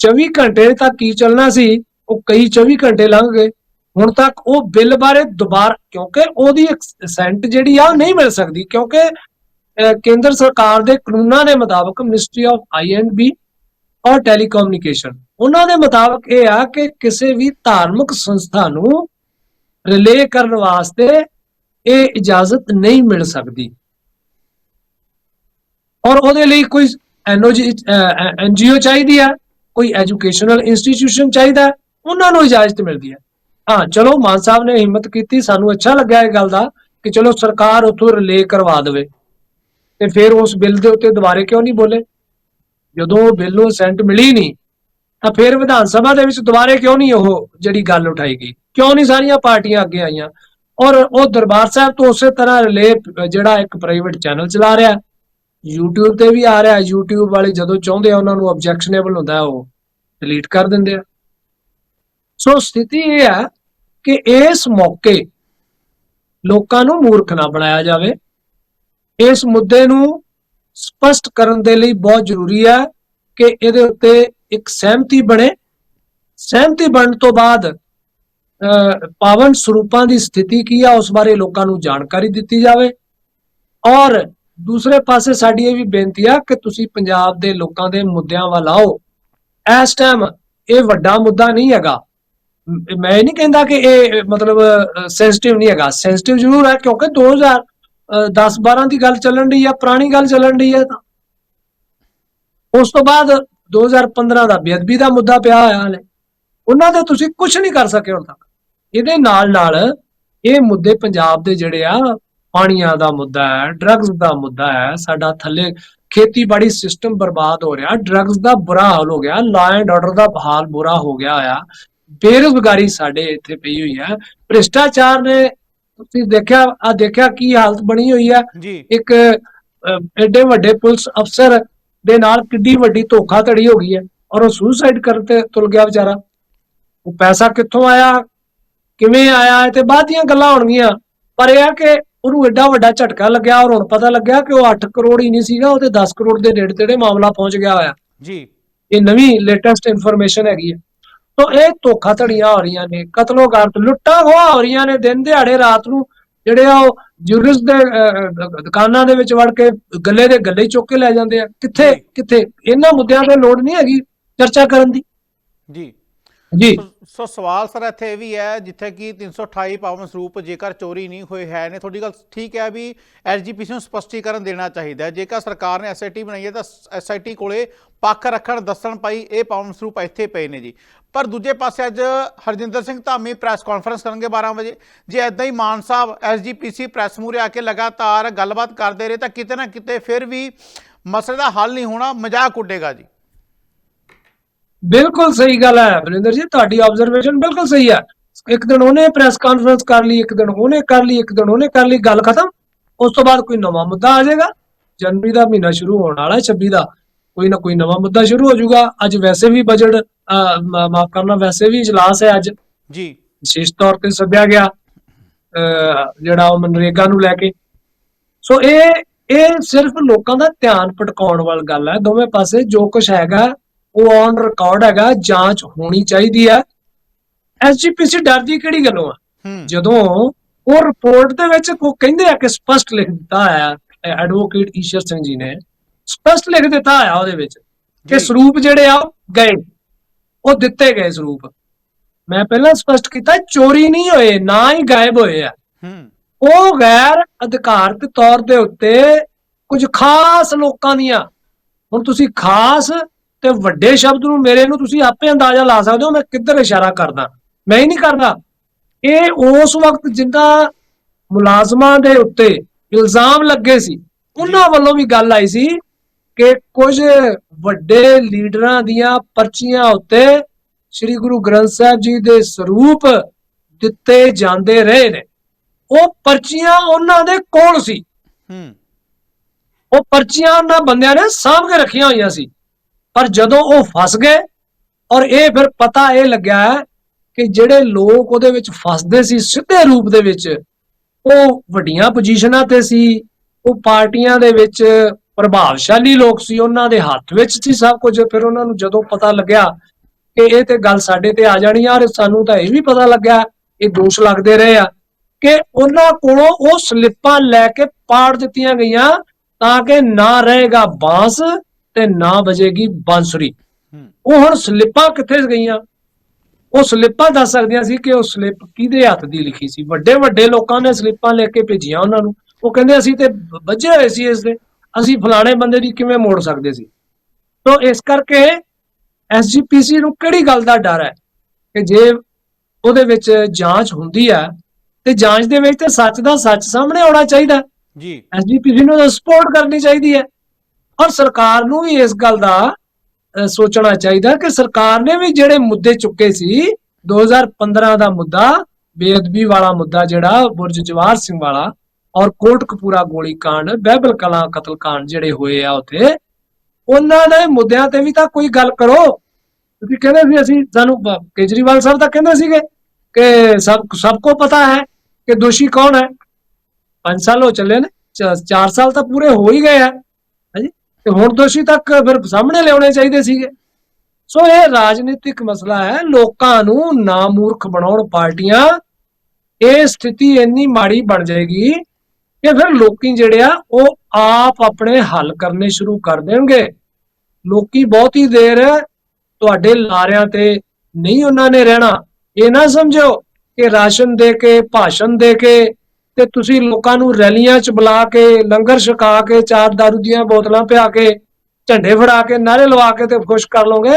24 ਘੰਟੇ ਤੱਕ ਕੀ ਚੱਲਣਾ ਸੀ ਉਹ ਕਈ 24 ਘੰਟੇ ਲੰਘ ਗਏ। ਹੁਣ ਤੱਕ ਉਹ ਬਿੱਲ ਬਾਰੇ ਦੁਬਾਰਾ ਕਿਉਂਕਿ ਉਹਦੀ ਸੈਂਟ ਜਿਹੜੀ ਆ ਉਹ ਨਹੀਂ ਮਿਲ ਸਕਦੀ ਕਿਉਂਕਿ ਕੇਂਦਰ ਸਰਕਾਰ ਦੇ ਕਾਨੂੰਨਾਂ ਦੇ ਮੁਤਾਬਕ ਮਿਨਿਸਟਰੀ ਆਫ ਆਈਐਨਬੀ ਔਰ ਟੈਲੀਕਮਿਊਨੀਕੇਸ਼ਨ ਉਹਨਾਂ ਦੇ ਮੁਤਾਬਕ ਇਹ ਆ ਕਿ ਕਿਸੇ ਵੀ ਧਾਰਮਿਕ ਸੰਸਥਾ ਨੂੰ ਰਿਲੇ ਕਰਨ ਵਾਸਤੇ ਇਹ ਇਜਾਜ਼ਤ ਨਹੀਂ ਮਿਲ ਸਕਦੀ। ਔਰ ਉਹਦੇ ਲਈ ਕੋਈ ਐਨਓਜੀ ਐਨਜੀਓ ਚਾਹੀਦੀ ਆ, ਕੋਈ ਐਜੂਕੇਸ਼ਨਲ ਇੰਸਟੀਟਿਊਸ਼ਨ ਚਾਹੀਦਾ, ਉਹਨਾਂ ਨੂੰ ਇਜਾਜ਼ਤ ਮਿਲਦੀ ਹੈ ਹਾਂ, ਚਲੋ, ਮਾਨ ਸਾਹਿਬ ਨੇ ਹਿੰਮਤ ਕੀਤੀ, ਸਾਨੂੰ ਅੱਛਾ ਲੱਗਿਆ ਇਹ ਗੱਲ ਦਾ ਕਿ ਚਲੋ ਸਰਕਾਰ ਉਥੋਂ ਰਿਲੇ ਕਰਵਾ ਦੇਵੇ। ਤੇ ਫਿਰ ਉਸ ਬਿੱਲ ਦੇ ਉੱਤੇ ਦੁਬਾਰੇ ਕਿਉਂ ਨਹੀਂ ਬੋਲੇ? ਜਦੋਂ ਉਹ ਬਿੱਲ ਨੂੰ ਸੈਂਟ ਮਿਲੀ ਨਹੀਂ ਤਾਂ ਫਿਰ ਵਿਧਾਨ ਸਭਾ ਦੇ ਵਿੱਚ ਦੁਬਾਰੇ ਕਿਉਂ ਨਹੀਂ ਉਹ ਜਿਹੜੀ ਗੱਲ ਉਠਾਈ ਗਈ? ਕਿਉਂ ਨਹੀਂ ਸਾਰੀਆਂ ਪਾਰਟੀਆਂ ਅੱਗੇ ਆਈਆਂ? ਔਰ ਉਹ ਦਰਬਾਰ ਸਾਹਿਬ ਤੋਂ ਉਸੇ ਤਰ੍ਹਾਂ ਰਿਲੇ ਜਿਹੜਾ ਇੱਕ ਪ੍ਰਾਈਵੇਟ ਚੈਨਲ ਚਲਾ ਰਿਹਾ YouTube ਤੇ ਵੀ ਆ ਰਿਹਾ YouTube ਵਾਲੇ ਜਦੋਂ ਚਾਹੁੰਦੇ ਆ ਉਹਨਾਂ ਨੂੰ ਆਬਜੈਕਸ਼ਨੇਬਲ ਹੁੰਦਾ ਉਹ ਡਿਲੀਟ ਕਰ ਦਿੰਦੇ ਆ। ਸੋ ਸਥਿਤੀ ਇਹ ਹੈ ਕਿ ਇਸ ਮੌਕੇ ਲੋਕਾਂ ਨੂੰ ਮੂਰਖ ਨਾ ਬਣਾਇਆ ਜਾਵੇ। ਇਸ ਮੁੱਦੇ ਨੂੰ ਸਪਸ਼ਟ ਕਰਨ ਦੇ ਲਈ ਬਹੁਤ ਜ਼ਰੂਰੀ ਹੈ ਕਿ ਇਹਦੇ ਉੱਤੇ ਇੱਕ ਸਹਿਮਤੀ ਬਣੇ। ਸਹਿਮਤੀ ਬਣਨ ਤੋਂ ਬਾਅਦ ਅਹ, ਪਾਵਨ ਸਰੂਪਾਂ ਦੀ ਸਥਿਤੀ ਕੀ ਆ ਉਸ ਬਾਰੇ ਲੋਕਾਂ ਨੂੰ ਜਾਣਕਾਰੀ ਦਿੱਤੀ ਜਾਵੇ। ਔਰ ਦੂਸਰੇ ਪਾਸੇ ਸਾਡੀ ਇਹ ਵੀ ਬੇਨਤੀ ਆ ਕਿ ਤੁਸੀਂ ਪੰਜਾਬ ਦੇ ਲੋਕਾਂ ਦੇ ਮੁੱਦਿਆਂ ਵੱਲ ਆਓ। ਇਸ ਟਾਈਮ ਇਹ ਵੱਡਾ ਮੁੱਦਾ ਨਹੀਂ ਹੈਗਾ। ਮੈਂ ਇਹ ਨਹੀਂ ਕਹਿੰਦਾ ਕਿ ਇਹ ਮਤਲਬ ਸੈਂਸਿਟਿਵ ਨਹੀਂ ਹੈਗਾ। ਸੈਂਸਿਟਿਵ ਜ਼ਰੂਰ ਹੈ ਕਿਉਂਕਿ 2010 12 ਦੀ ਗੱਲ ਚੱਲਣ ਦੀ ਆ ਪੁਰਾਣੀ ਗੱਲ ਚੱਲਣ ਦੀ ਹੈ ਤਾਂ। ਉਸ ਤੋਂ ਬਾਅਦ 2015 ਦਾ ਬੇਅਦਬੀ ਦਾ ਮੁੱਦਾ ਪਿਆ ਹੋਇਆ ਹਾਲੇ। ਉਹਨਾਂ ਦੇ ਤੁਸੀਂ ਕੁਝ ਨਹੀਂ ਕਰ ਸਕੇ ਹੁਣ ਤੱਕ। ਇਹਦੇ ਨਾਲ ਨਾਲ ਇਹ ਮੁੱਦੇ ਪੰਜਾਬ ਦੇ ਜਿਹੜੇ ਆ ਪਾਣੀਆਂ ਦਾ ਮੁੱਦਾ ਹੈ ਡਰੱਗਸ ਦਾ ਮੁੱਦਾ ਹੈ ਸਾਡਾ ਥੱਲੇ ਖੇਤੀਬਾੜੀ ਸਿਸਟਮ ਬਰਬਾਦ ਹੋ ਰਿਹਾ ਡਰੱਗਸ ਦਾ ਬੁਰਾ ਹਾਲ ਹੋ ਗਿਆ ਲਾ ਐਂਡ ਆਰਡਰ ਦਾ ਹਾਲ ਬੁਰਾ ਹੋ ਗਿਆ ਆ ਬੇਰੁਜ਼ਗਾਰੀ ਸਾਡੇ ਇੱਥੇ ਪਈ ਹੋਈ ਹੈ। ਭ੍ਰਿਸ਼ਟਾਚਾਰ ਨੇ ਤੁਸੀਂ ਦੇਖਿਆ ਆ ਦੇਖਿਆ ਕੀ ਹਾਲਤ ਬਣੀ ਹੋਈ ਹੈ? ਇੱਕ ਐਡੇ ਵੱਡੇ ਪੁਲਿਸ ਅਫਸਰ ਦੇ ਨਾਲ ਕਿੱਡੀ ਵੱਡੀ ਧੋਖਾਧੜੀ ਹੋ ਗਈ ਹੈ ਔਰ ਉਹ ਸੁਸਾਈਡ ਕਰਨ ਤੇ ਤੁਲ ਗਿਆ ਵਿਚਾਰਾ। ਉਹ ਪੈਸਾ ਕਿੱਥੋਂ ਆਇਆ ਕਿਵੇਂ ਆਇਆ ਤੇ ਬਾਅਦ ਦੀਆਂ ਗੱਲਾਂ ਹੋਣਗੀਆਂ। ਪਰ ਇਹ ਆ ਕਿ ਉਹਨੂੰ ਐਡਾ ਵੱਡਾ ਝਟਕਾ ਲੱਗਿਆ ਔਰ ਹੁਣ ਪਤਾ ਲੱਗਿਆ ਕਿ ਉਹ 8 ਕਰੋੜ ਹੀ ਨਹੀਂ ਸੀਗਾ ਉਹ ਤੇ 10 ਕਰੋੜ ਦੇ ਨੇੜੇ ਤੇੜੇ ਮਾਮਲਾ ਪਹੁੰਚ ਗਿਆ ਹੋਇਆ। ਜੀ। ਇਹ ਨਵੀਂ ਲੇਟੈਸਟ ਇਨਫੋਰਮੇਸ਼ਨ ਹੈਗੀ ਹੈ। ਤੋਂ ਇਹ ਧੋਖਾਧੜੀਆਂ ਹੋ ਰਹੀਆਂ ਨੇ ਕਤਲੋਗਾਰਤ ਲੁੱਟਾਂ ਖੋਹਾਂ ਹੋ ਰਹੀਆਂ ਨੇ ਦਿਨ ਦਿਹਾੜੇ ਰਾਤ ਨੂੰ ਜਿਹੜੇ ਆ ਉਹ ਜੁਰਿਸ ਦੇ ਦੁਕਾਨਾਂ ਦੇ ਵਿੱਚ ਵੜ ਕੇ ਗੱਲੇ ਦੇ ਗੱਲੇ ਚੁੱਕ ਕੇ ਲੈ ਜਾਂਦੇ ਆ। ਕਿੱਥੇ। ਕਿੱਥੇ? ਇਹਨਾਂ ਮੁੱਦਿਆਂ ਤੇ ਲੋੜ ਨਹੀਂ ਹੈਗੀ ਚਰਚਾ ਕਰਨ ਦੀ। ਜੀ। ਜੀ। ਸੋ ਸਵਾਲ ਸਰ ਇੱਥੇ ਇਹ ਵੀ ਹੈ, ਜਿੱਥੇ ਕਿ 328 ਪਾਵਨ ਸਰੂਪ ਜੇਕਰ ਚੋਰੀ ਨਹੀਂ ਹੋਏ ਹੈ ਨੇ, ਤੁਹਾਡੀ ਗੱਲ ਠੀਕ ਹੈ ਵੀ ਐਸਜੀਪੀਸੀ ਨੂੰ ਸਪਸ਼ਟੀਕਰਨ ਦੇਣਾ ਚਾਹੀਦਾ ਹੈ। ਜੇਕਰ ਸਰਕਾਰ ਨੇ ਐਸਆਈਟੀ ਬਣਾਈ ਹੈ ਤਾਂ ਐਸਆਈਟੀ ਕੋਲੇ ਪੱਖ ਰੱਖਣ, ਦੱਸਣ ਪਾਈ ਇਹ ਪਾਵਨ ਸਰੂਪ ਇੱਥੇ ਪਏ ਨੇ ਜੀ। ਪਰ ਦੂਜੇ ਪਾਸੇ ਅੱਜ ਹਰਜਿੰਦਰ ਸਿੰਘ ਧਾਮੀ ਪ੍ਰੈਸ ਕਾਨਫਰੰਸ ਕਰਨਗੇ 12 ਵਜੇ। ਜੇ ਐਦਾਂ ਹੀ ਮਾਨ ਸਾਹਿਬ ਐਸਜੀਪੀਸੀ ਪ੍ਰੈਸ ਮੂਰੇ ਆ ਕੇ ਲਗਾਤਾਰ ਗੱਲਬਾਤ ਕਰਦੇ ਰਹੇ ਤਾਂ ਕਿਤੇ ਨਾ ਕਿਤੇ ਫਿਰ ਵੀ ਮਸਲੇ ਦਾ ਹੱਲ ਨਹੀਂ ਹੋਣਾ, ਮਜ਼ਾਕ ਉੱਡੇਗਾ ਜੀ। ਬਿਲਕੁਲ ਸਹੀ ਗੱਲ ਹੈ ਬਰਿੰਦਰ ਜੀ ਤੁਹਾਡੀ ਆਬਜ਼ਰਵੇਸ਼ਨ ਬਿਲਕੁਲ ਸਹੀ ਹੈ। ਇੱਕ ਦਿਨ ਉਹਨੇ ਪ੍ਰੈਸ ਕਾਨਫਰੰਸ ਕਰ ਲਈ ਇੱਕ ਦਿਨ ਉਹਨੇ ਕਰ ਲਈ ਇੱਕ ਦਿਨ ਉਹਨੇ ਕਰ ਲਈ ਗੱਲ ਖਤਮ। ਉਸ ਤੋਂ ਬਾਅਦ ਕੋਈ ਨਵਾਂ ਮੁੱਦਾ ਆ ਜਾਏਗਾ। ਜਨਵਰੀ ਦਾ ਮਹੀਨਾ ਸ਼ੁਰੂ ਹੋਣ ਵਾਲਾ ਹੈ 26 ਦਾ। ਕੋਈ ਨਾ ਕੋਈ ਨਵਾਂ ਮੁੱਦਾ ਸ਼ੁਰੂ ਹੋ ਜਾਊਗਾ। ਅੱਜ ਵੈਸੇ ਵੀ ਬਜਟ ਮਾਫ ਕਰਨਾ ਵੈਸੇ ਵੀ ਇਜਲਾਸ ਹੈ ਅੱਜ। ਜੀ। ਵਿਸ਼ੇਸ਼ ਤੌਰ ਤੇ ਸੱਦਿਆ ਗਿਆ ਜਿਹੜਾ ਉਹ ਮਨਰੇਗਾ ਨੂੰ ਲੈ ਕੇ। ਸੋ ਇਹ ਇਹ ਸਿਰਫ ਲੋਕਾਂ ਦਾ ਧਿਆਨ ਭਟਕਾਉਣ ਵਾਲੀ ਗੱਲ ਹੈ। ਦੋਵੇਂ ਪਾਸੇ ਜੋ ਕੁਝ ਹੈਗਾ ਉਹ ਔਨ ਰਿਕਾਰਡ ਹੈਗਾ ਜਾਂਚ ਹੋਣੀ ਚਾਹੀਦੀ ਹੈ। ਐਸਜੀਪੀਸੀ ਡਰਦੀ ਕਿਹੜੀ ਗੱਲੋਂ ਆ? ਜਦੋਂ ਉਹ ਰਿਪੋਰਟ ਦੇ ਵਿੱਚ ਉਹ ਕਹਿੰਦੇ ਆ ਕਿ ਸਪਸ਼ਟ ਲਿਖ ਦਿੱਤਾ ਹੈ ਐਡਵੋਕੇਟ ਈਸ਼ਰ ਸਿੰਘ ਜੀ ਨੇ ਸਪਸ਼ਟ ਲਿਖ ਦਿੱਤਾ ਆ ਉਹਦੇ ਵਿੱਚ ਕਿ। ਸਰੂਪ ਜਿਹੜੇ ਆ ਗਏ। ਉਹ ਦਿੱਤੇ ਗਏ ਸਰੂਪ। ਮੈਂ ਪਹਿਲਾਂ ਸਪਸ਼ਟ ਕੀਤਾ ਚੋਰੀ ਨਹੀਂ ਹੋਏ ਨਾ ਹੀ ਗਾਇਬ ਹੋਏ ਆ। ਉਹ ਗੈਰ ਅਧਿਕਾਰਤ ਤੌਰ ਦੇ ਉੱਤੇ ਕੁਝ ਖਾਸ ਲੋਕਾਂ ਦੀਆਂ। ਹੁਣ ਤੁਸੀਂ ਖਾਸ ਤੇ ਵੱਡੇ ਸ਼ਬਦ ਨੂੰ ਮੇਰੇ ਨੂੰ ਤੁਸੀਂ ਆਪੇ ਅੰਦਾਜ਼ਾ ਲਾ ਸਕਦੇ ਹੋ ਮੈਂ ਕਿੱਧਰ ਇਸ਼ਾਰਾ ਕਰਦਾ ਮੈਂ ਹੀ ਨਹੀਂ ਕਰਦਾ। ਇਹ ਉਸ ਵਕਤ ਜਿੰਦਾ ਮੁਲਾਜ਼ਮਾਂ ਦੇ ਉੱਤੇ ਇਲਜ਼ਾਮ ਲੱਗੇ ਸੀ ਉਹਨਾਂ ਵੱਲੋਂ ਵੀ ਗੱਲ ਆਈ ਸੀ ਕਿ ਕੁਝ ਵੱਡੇ ਲੀਡਰਾਂ ਦੀਆਂ ਪਰਚੀਆਂ ਉੱਤੇ ਸ੍ਰੀ ਗੁਰੂ ਗ੍ਰੰਥ ਸਾਹਿਬ ਜੀ ਦੇ ਸਰੂਪ ਦਿੱਤੇ ਜਾਂਦੇ ਰਹੇ ਨੇ। ਉਹ ਪਰਚੀਆਂ ਉਹਨਾਂ ਦੇ ਕੋਲ ਸੀ। ਹੂੰ। ਉਹ ਪਰਚੀਆਂ ਉਹਨਾਂ ਬੰਦਿਆਂ ਨੇ ਸਾਂਭ ਕੇ ਰੱਖੀਆਂ ਹੋਈਆਂ ਸੀ। ਪਰ ਜਦੋਂ ਉਹ ਫਸ ਗਏ, ਔਰ ਇਹ ਫਿਰ ਪਤਾ ਇਹ ਲੱਗਿਆ ਕਿ ਜਿਹੜੇ ਲੋਕ ਉਹਦੇ ਵਿੱਚ ਫਸਦੇ ਸੀ, ਸਿੱਧੇ ਰੂਪ ਦੇ ਵਿੱਚ, ਉਹ ਵੱਡੀਆਂ ਪੋਜੀਸ਼ਨਾਂ ਤੇ ਸੀ, ਉਹ ਪਾਰਟੀਆਂ ਦੇ ਵਿੱਚ ਪ੍ਰਭਾਵਸ਼ਾਲੀ ਲੋਕ ਸੀ, ਉਹਨਾਂ ਦੇ ਹੱਥ ਵਿੱਚ ਸੀ ਸਭ ਕੁਝ। ਫਿਰ ਉਹਨਾਂ ਨੂੰ ਜਦੋਂ ਪਤਾ ਲੱਗਿਆ ਕਿ ਇਹ ਤੇ ਗੱਲ ਸਾਡੇ ਤੇ ਆ ਜਾਣੀ ਆ, ਔਰ ਸਾਨੂੰ ਤਾਂ ਇਹ ਵੀ ਪਤਾ ਲੱਗਿਆ, ਇਹ ਦੋਸ਼ ਲੱਗਦੇ ਰਹੇ ਆ, ਕਿ ਉਹਨਾਂ ਕੋਲੋਂ ਉਹ ਸਲਿੱਪਾਂ ਲੈ ਕੇ ਪਾੜ ਦਿੱਤੀਆਂ ਗਈਆਂ ਤਾਂ ਕਿ ਨਾ ਰਹੇਗਾ ਬਾਂਸ ਤੇ ਨਾ ਵਜੇਗੀ ਬਾਂਸੁਰੀ। ਉਹ ਹੁਣ ਸਲਿੱਪਾਂ ਕਿੱਥੇ ਗਈਆਂ? ਉਹ ਸਲਿੱਪਾਂ ਦੱਸ ਸਕਦੀਆਂ ਸੀ ਕਿ ਉਹ ਸਲਿੱਪ ਕਿਹਦੇ ਹੱਥ ਦੀ ਲਿਖੀ ਸੀ? ਵੱਡੇ ਵੱਡੇ ਲੋਕਾਂ ਨੇ ਸਲਿੱਪਾਂ ਲੈ ਕੇ ਭੇਜੀਆਂ ਉਹਨਾਂ ਨੂੰ। ਉਹ ਕਹਿੰਦੇ ਅਸੀਂ ਤੇ ਵੱਜੇ ਹੋਏ ਸੀ ਇਸ ਦੇ। ਅਸੀਂ ਫਲਾਣੇ ਬੰਦੇ ਦੀ ਕਿਵੇਂ ਮੋੜ ਸਕਦੇ ਸੀ? ਤੋਂ ਇਸ ਕਰਕੇ ਐਸਜੀਪੀਸੀ ਨੂੰ ਕਿਹੜੀ ਗੱਲ ਦਾ ਡਰ ਹੈ? ਕਿ ਜੇ ਉਹਦੇ ਵਿੱਚ ਜਾਂਚ ਹੁੰਦੀ ਹੈ ਤੇ ਜਾਂਚ ਦੇ ਵਿੱਚ ਤੇ ਸੱਚ ਦਾ ਸੱਚ ਸਾਹਮਣੇ ਆਉਣਾ ਚਾਹੀਦਾ। ਜੀ। ਐਸਜੀਪੀਸੀ ਨੂੰ ਸਪੋਰਟ ਕਰਨੀ ਚਾਹੀਦੀ ਹੈ। ਔਰ ਸਰਕਾਰ ਨੂੰ ਵੀ ਇਸ ਗੱਲ ਦਾ ਸੋਚਣਾ ਚਾਹੀਦਾ ਕਿ ਸਰਕਾਰ ਨੇ ਵੀ ਜਿਹੜੇ ਮੁੱਦੇ ਚੁੱਕੇ ਸੀ 2015 ਦਾ ਮੁੱਦਾ, ਬੇਅਦਬੀ ਵਾਲਾ ਮੁੱਦਾ ਜਿਹੜਾ, ਬੁਰਜ ਜਵਾਰ ਸਿੰਘ ਵਾਲਾ ਔਰ ਕੋਟਕਪੂਰਾ ਗੋਲੀ ਕਾਂਡ, ਬਹਿਬਲ ਕਲਾਂ ਕਤਲ ਕਾਂਡ ਜਿਹੜੇ ਹੋਏ ਆ ਉੱਥੇ, ਉਹਨਾਂ ਦੇ ਮੁੱਦਿਆਂ ਤੇ ਵੀ ਤਾਂ ਕੋਈ ਗੱਲ ਕਰੋ। ਤੁਸੀਂ ਕਹਿੰਦੇ ਸੀ ਅਸੀਂ, ਸਾਨੂੰ ਕੇਜਰੀਵਾਲ ਸਾਹਿਬ ਤਾਂ ਕਹਿੰਦੇ ਸੀਗੇ ਕਿ ਸਭ ਸਭ ਕੋ ਪਤਾ ਹੈ ਕਿ ਦੋਸ਼ੀ ਕੌਣ ਹੈ। 5 ਸਾਲ ਹੋ ਚੱਲੇ ਨੇ 4 ਸਾਲ ਤਾਂ ਪੂਰੇ ਹੋ ਹੀ ਗਏ ਆ। ਤੇ ਹੁਣ ਦੋਸ਼ੀ ਤੱਕ ਫਿਰ ਸਾਹਮਣੇ ਲਿਆਉਣੇ ਚਾਹੀਦੇ ਸੀਗੇ। ਸੋ ਇਹ ਰਾਜਨੀਤਿਕ ਮਸਲਾ ਹੈ, ਲੋਕਾਂ ਨੂੰ ਨਾਮੂਰਖ ਬਣਾਉਣ ਪਾਰਟੀਆਂ, ਇਹ ਸਥਿਤੀ ਇੰਨੀ ਮਾੜੀ ਬਣ ਜਾਏਗੀ ਕਿ ਫਿਰ ਲੋਕੀ ਜਿਹੜੇ ਆ, ਉਹ ਆਪ ਆਪਣੇ ਹੱਲ ਕਰਨੇ ਸ਼ੁਰੂ ਕਰ ਦੇਣਗੇ। ਲੋਕੀ ਬਹੁਤ ਹੀ ਦੇਰ ਤੁਹਾਡੇ ਲਾਰਿਆਂ ਤੇ ਨਹੀਂ ਉਹਨਾਂ ਨੇ ਰਹਿਣਾ। ਇਹ ਨਾ ਸਮਝੋ ਕਿ ਰਾਸ਼ਨ ਦੇ ਕੇ, ਭਾਸ਼ਣ ਦੇ ਕੇ ਤੇ ਤੁਸੀਂ ਲੋਕਾਂ ਨੂੰ ਰੈਲੀਆਂ 'ਚ ਬੁਲਾ ਕੇ, ਲੰਗਰ ਛਕਾ ਕੇ, ਚਾਰ ਦਾਰੂ ਦੀਆਂ ਬੋਤਲਾਂ ਪਿਆ ਕੇ, ਝੰਡੇ ਫੜਾ ਕੇ ਨਾਰੇ ਲਵਾ ਕੇ ਤੇ ਖੁਸ਼ ਕਰ ਲੋਗੇ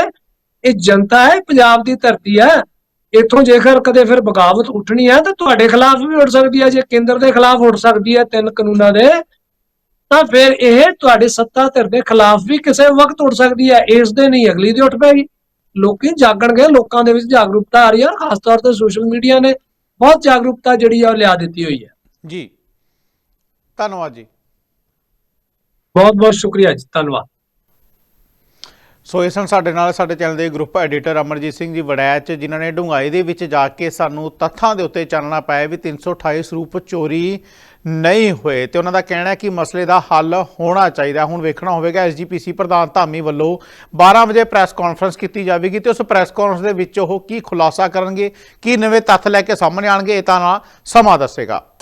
ਇਹ ਜਨਤਾ ਹੈ, ਪੰਜਾਬ ਦੀ ਧਰਤੀ ਹੈ। ਇੱਥੋਂ ਜੇਕਰ ਕਦੇ ਫਿਰ ਬਗਾਵਤ ਉੱਠਣੀ ਹੈ ਤਾਂ ਤੁਹਾਡੇ ਖਿਲਾਫ ਵੀ ਉੱਠ ਸਕਦੀ ਹੈ, ਜੇ ਕੇਂਦਰ ਦੇ ਖਿਲਾਫ ਉੱਠ ਸਕਦੀ ਹੈ ਤਿੰਨ ਕਾਨੂੰਨਾਂ ਦੇ, ਤਾਂ ਫਿਰ ਇਹ ਤੁਹਾਡੇ ਸੱਤਾ ਧਿਰ ਦੇ ਖਿਲਾਫ ਵੀ ਕਿਸੇ ਵਕਤ ਉੱਠ ਸਕਦੀ ਹੈ, ਇਸ ਦੇ ਨਹੀਂ ਅਗਲੀ ਦੇ ਉੱਠ ਪੈਗੀ ਲੋਕੀ ਜਾਗਣਗੇ, ਲੋਕਾਂ ਦੇ ਵਿੱਚ ਜਾਗਰੂਕਤਾ ਆ ਰਹੀ ਹੈ, ਖਾਸ ਤੌਰ ਤੇ ਸੋਸ਼ਲ ਮੀਡੀਆ ਨੇ ਬਹੁਤ ਜਾਗਰੂਕਤਾ ਜਿਹੜੀ ਆ ਉਹ ਲਿਆ ਦਿੱਤੀ ਹੋਈ ਹੈ। ਜੀ। ਧੰਨਵਾਦ ਜੀ। ਬਹੁਤ ਬਹੁਤ ਸ਼ੁਕਰੀਆ ਜੀ ਧੰਨਵਾਦ। ਸੋ ਇਸ ਹਨ ਸਾਡੇ ਨਾਲ ਸਾਡੇ ਚੈਨਲ ਦੇ ਗਰੁੱਪ ਐਡੀਟਰ ਅਮਰਜੀਤ ਸਿੰਘ ਜੀ ਵੜੈਚ ਜਿਨ੍ਹਾਂ ਨੇ ਡੂੰਘਾਈ ਦੇ ਵਿੱਚ ਜਾ ਕੇ ਸਾਨੂੰ ਤੱਥਾਂ ਦੇ ਉੱਤੇ ਚਾਨਣਾ ਪਾਇਆ ਵੀ 328 ਸਰੂਪ ਚੋਰੀ ਨਹੀਂ ਹੋਏ ਤੇ ਉਹਨਾਂ ਦਾ ਕਹਿਣਾ ਹੈ ਕਿ ਮਸਲੇ ਦਾ ਹੱਲ ਹੋਣਾ ਚਾਹੀਦਾ। ਹੁਣ ਵੇਖਣਾ ਹੋਵੇਗਾ ਐਸਜੀਪੀਸੀ ਪ੍ਰਧਾਨ ਧਾਮੀ ਵੱਲੋਂ 12 ਵਜੇ ਪ੍ਰੈਸ ਕਾਨਫਰੰਸ ਕੀਤੀ ਜਾਵੇਗੀ ਤੇ ਉਸ ਪ੍ਰੈਸ ਕਾਨਫਰੰਸ ਦੇ ਵਿੱਚ ਉਹ ਕੀ ਖੁਲਾਸਾ ਕਰਨਗੇ ਕੀ ਨਵੇਂ ਤੱਥ ਲੈ ਕੇ ਸਾਹਮਣੇ ਆਣਗੇ ਇਹ ਤਾਂ ਸਮਾਂ ਦੱਸੇਗਾ।